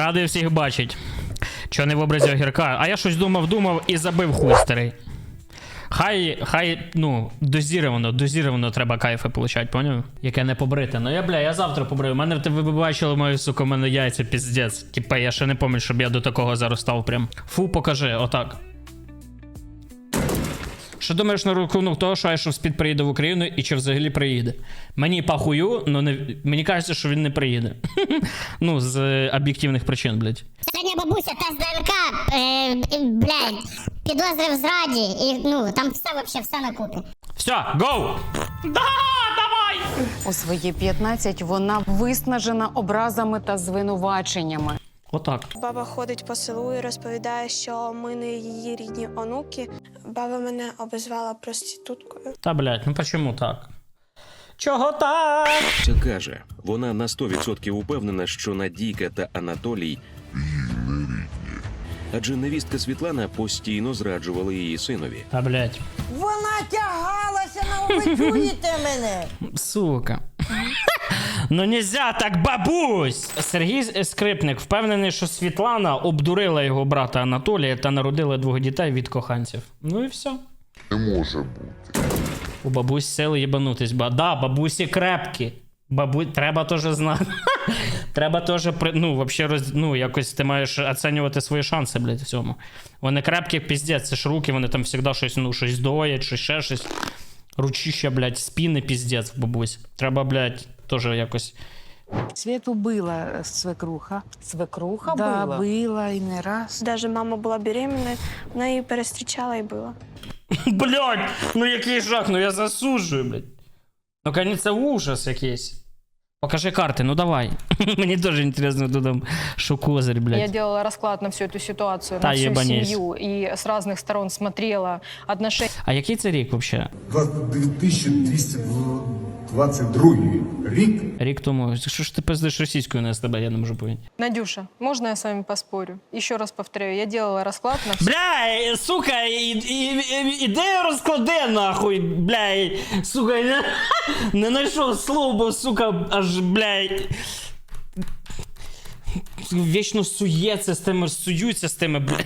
Радий всіх бачить. Чого не в образі огірка. А я щось думав, думав і забив хуй старий. Хай, хай, ну, дозіровано, дозіровано треба кайфи получати, поняв? Яке не побрите. Ну я, бля, я завтра побрив. У мене ви бачили мої, сука, мене яйця піздець. Типа, я ще не пам'ятаю, щоб я до такого заростав прям. Фу, покажи, отак. Що думаєш на рахунок того, що Айшов Спід приїде в Україну і чи взагалі приїде? Мені пахую, але не, мені кажеться, що він не приїде. ну, з е, об'єктивних причин, блядь. Сьогодні бабуся ДНК, е, е, блядь, підозри в зраді, і ну там все вообще все на купі. Все, гоу! Да, давай! У свої 15 вона виснажена образами та звинуваченнями. Отак. Баба ходить по селу і розповідає, що ми не її рідні онуки. Баба мене обізвала проституткою. Та блядь, ну почему так? Чого так? Ця каже, вона на 100% упевнена, що Надійка та Анатолій не рідні. Адже невістка Світлана постійно зраджувала її синові. Та блядь. Вона тягалася на чуєте мене? Сука. Ну нельзя так, бабусь! Сергій Скрипник впевнений, що Світлана обдурила його брата Анатолія та народила двох дітей від коханців. Ну і все. Не може бути. У бабусь сили їбанутись. Ба да, бабусі крепкі. Бабу... Треба теж знати. Треба теж при... ну, вообще роз... ну, якось ти маєш оцінювати свої шанси, блядь, в цьому. Вони крепкі, піздець, це ж руки, вони там завжди щось, ну, щось доять, чи ще щось. Ручища, блядь, спини піздець в бабусь. Треба, блядь, теж якось. Свету была э, свекруха. Свекруха да, была? была и не раз. Даже мама была беременная, она її перестрічала і била. Блять, ну який жах, ну я засуджую, блядь. Ну, конечно, ужас якийсь. Покажи карты, ну давай. Мне тоже интересно, кто там что блядь. Я делала расклад на всю эту ситуацию, Та, на всю ебанись. семью. И с разных сторон смотрела отношения. А який це рік вообще? 2200 22-й рік. Рік тому що ж ти пиздиш російською на СТБ, я не можу поняти. Надюша, можна я з вами поспорю? І ще раз повторюю, я делала розклад на. Бля, сука, і, і, і, ідею розкладе нахуй, бля, сука, не, не знайшов слово, сука, аж, бля. Вічно сується з тими, суються з тими, бля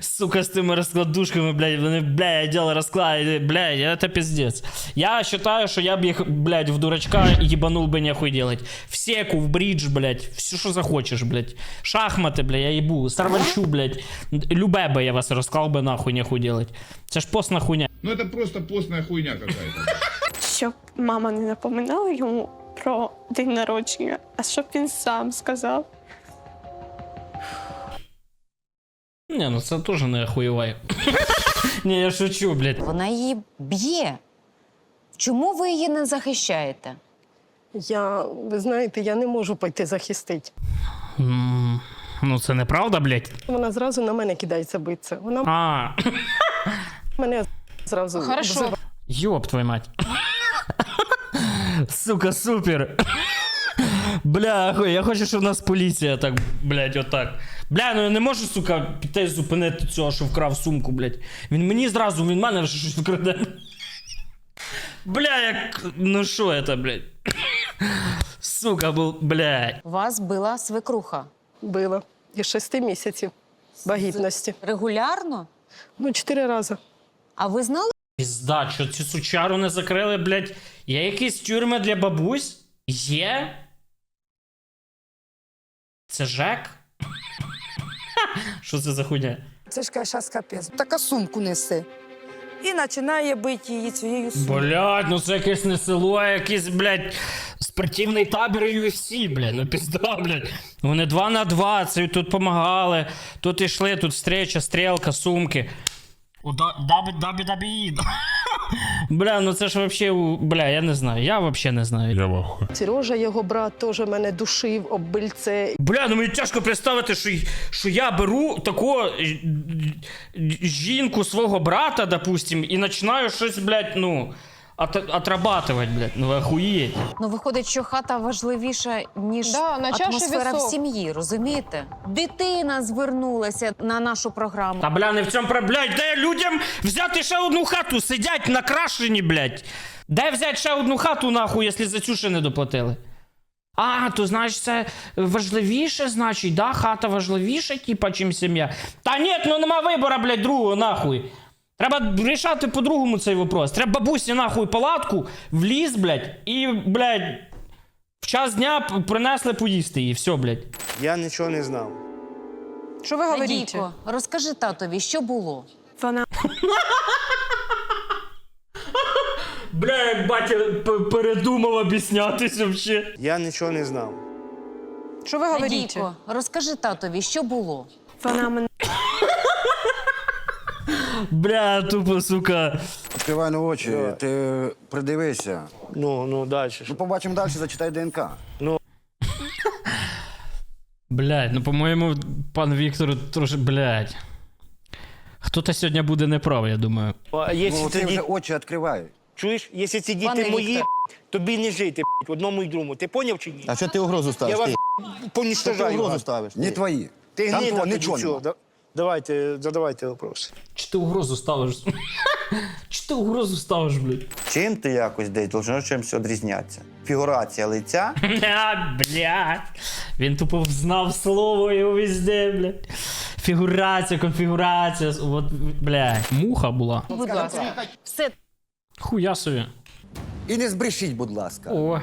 Сука, з тими розкладушками, блядь, вони, бля, я делаю розклад, блядь, это пиздец. Я считаю, що я б їх, блядь, в дурачка ебанул бы нехуй делать. В секу, в бридж, блядь, все, що захочеш, блядь. Шахмати, блядь, я їбу, сарванчу, блядь. Любе би я вас розклав би нахуй нехуй делать. Це ж постна хуйня. Ну это просто постная хуйня какая-то. Щоб мама не напоминала йому про день народження, а щоб він сам сказав. Не, ну це теж не охуєвай. Ні, я шучу, блядь. Вона її б'є. Чому ви її не захищаєте? Я, ви знаєте, я не можу пойти захистити. М, Ну це неправда, блядь. Вона зразу на мене кидається битися. Вона А, мене зразу Хорошо. взиває. ёб твою мать. Сука, супер. Бля, хуй, я хочу, щоб у нас поліція так, блядь, отак. Бля, ну я не можу, сука, піти зупинити цього, що вкрав сумку, блядь. Він мені зразу, він мене вже щось вкраде. Бля, як. Ну що це, блядь? Сука, був, блядь. Вас била свекруха. Била. Із шести місяців вагітності. Регулярно? Ну, чотири рази. А ви знали? Пізда, що цю сучару не закрили, блядь. Є якісь тюрми для бабусь? Є? Це Жек? Що це за хуйня? Це ж каже, щас капець. Така сумку несе. І починає бити її цією сумкою. Блядь, ну це якесь не село, а якийсь, блядь, спортивний табір UFC, блядь, ну пізда, блядь. Вони два на два, це тут помагали, тут йшли, тут встреча, стрілка, сумки. У дабі дабі дабі. Бля, ну це ж вообще, бля, я не знаю, я вообще не знаю. Я вахую. Сережа, його брат, теж мене душив, оббильце. Бля, ну мені тяжко представити, що, що я беру таку е, е, жінку свого брата, допустим, і починаю щось, блядь, ну, от, отрабатывать, блядь, ну охуєть. Ну, виходить, що хата важливіша, ніж Да, на чаші атмосфера в сім'ї, розумієте? Дитина звернулася на нашу програму. Та бля, не в цьому проблема. Блядь, де людям взяти ще одну хату, сидять накрашені, блядь. Де взяти ще одну хату, нахуй, якщо за цю ще не доплатили? А, то значить, це важливіше, значить, да? Хата важливіша, типа, чим сім'я. Та ні, ну нема вибора, блядь, другого, нахуй. Треба рішати по-другому цей вопрос. Треба бабусі нахуй палатку, в ліс, блядь, і, блядь, в час дня принесли поїсти і все, блядь. Я нічого не знав. Что вы говорите? Надійко, розкажи татові, що було. Вона Бля, як батя п- передумав об'яснятися взагалі. Я нічого не знав. Что вы говорите? Надійко, розкажи татові, що було. вона мене Бля, тупо, сука. Відкривай на очі, ти придивися. Ну, ну далі. Ну, побачимо далі, зачитай ДНК. Блядь, ну по-моєму, пан Віктор трошки, блядь. Хто-то сьогодні буде неправ, я думаю. А якщо Ну, ти вже ді... очі відкривай. чуєш, якщо ці діти Пане мої, Віктор. тобі не жити в одному і другому. Ти поняв чи ні? А що ти угрозу Я ставиш? вас Ти? Що ти поніштажаю. угрозу ставиш? Не твої. Ти Там гнида, нічого чого? нема. Да- Давайте, задавайте вопрос. Чи ти угрозу ставиш? Чи ти угрозу ставиш, блядь? Чим ти якось десь должно чимось відрізнятися? Фігурація лиця. А, блядь. Він тупо знав слово його везде, блядь. Фігурація, конфігурація. От, блядь. Муха була. Будь ласка, все Хуя собі. І не збрешіть, будь ласка. О.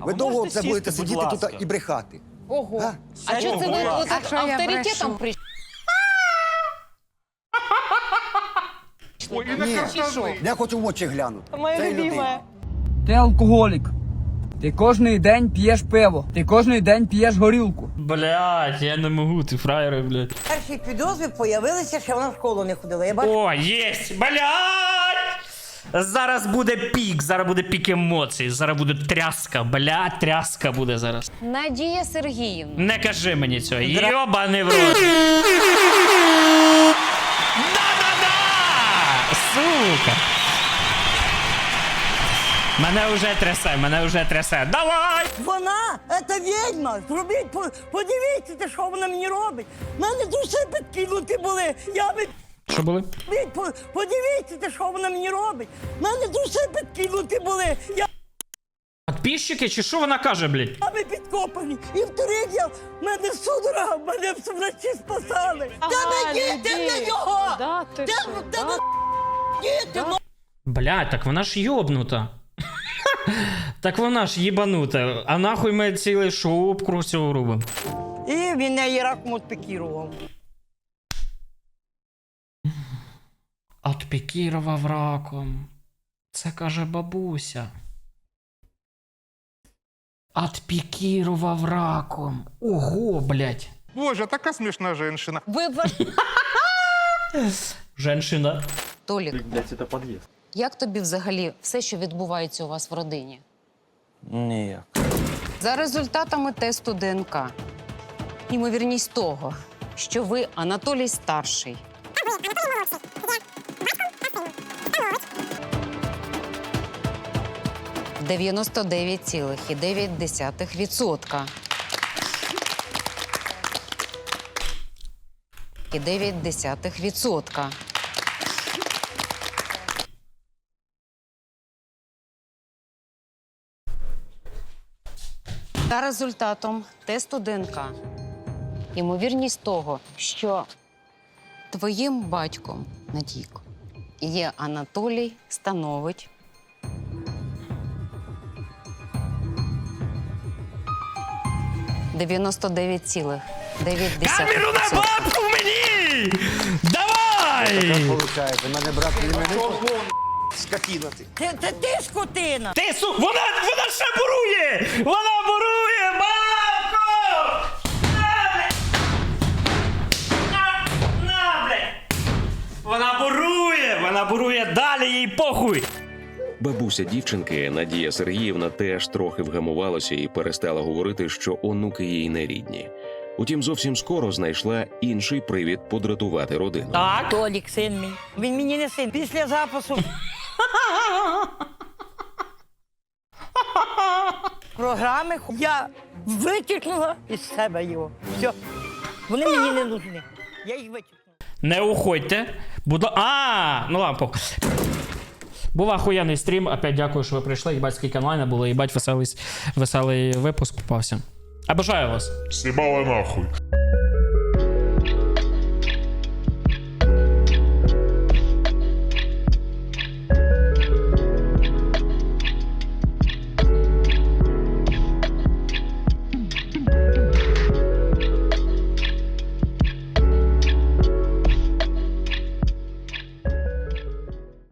Ви довго це будете сидіти тут і брехати. Ого. А? А що це ви я авторитетом прийшли? Ні, я хочу в очі глянути. Моя Це людина. любимая. Ти алкоголік. Ти кожний день п'єш пиво. Ти кожний день п'єш горілку. Блядь, я не можу, ти фраєри, блядь. Перші підозри появилися, що вона в школу не ходила. Я бачу. О, єсть! Блядь! Зараз буде пік, зараз буде пік емоцій, зараз буде тряска, блядь, тряска буде зараз. Надія Сергіївна. Не кажи мені цього, йобаний в рот. Сука! Мене вже трясе, мене вже трясе. Давай! Вона, це відьма. Зробіть, подивіться, що вона мені робить. У мене душі підкинуті були. Я би Що були? по- подивіться, що вона мені робить. У мене душі підкинуті були. Я Підписчики чи що вона каже, блядь? би підкопані. І вторик я, в мене судорога, мене врачі спасали. Та не діти на нього! Да, ты Де что, в да? Діти? ну? Так вона ж йобнута. так вона ж їбанута. А нахуй ми ціле шоу обкруг цього робимо. І він неї раком отпікірував. Отпікірував раком. Це каже бабуся. Отпікірував раком. Ого, блядь. Боже, така смішна жінка. Ви столик. Блядь, це під'їзд. Як тобі взагалі все, що відбувається у вас в родині? Ніяк. За результатами тесту ДНК, ймовірність того, що ви Анатолій старший. – 99,9%. І 9%. За результатом тесту ДНК, ймовірність того, що твоїм батьком, Надійко, є Анатолій, становить. Дев'яносто дев'ять цілих дев'ять Камеру на бабку мені! Давай! Получається, в мене брат. Скотина ти. Це, це ти скотина. Ти су... Вона, вона ще бурує! Вона бурує! Бабко! На, блядь! На, на, блядь! Вона бурує! Вона бурує далі, їй похуй! Бабуся дівчинки Надія Сергіївна теж трохи вгамувалася і перестала говорити, що онуки їй не рідні. Утім, зовсім скоро знайшла інший привід подратувати родину. Так? Толік, син мій. Він мені не син. Після запису програми я витікнула із себе його. Все. Вони мені не нужні. Я їх витікнула. Не уходьте. Буду. А, ну ладно, похуй. Був ахуєнний стрім. Опять дякую, що ви прийшли. Їбать, скільки онлайна було, їбать, веселий, веселий випуск попався. Обожаю вас. Сібали нахуй.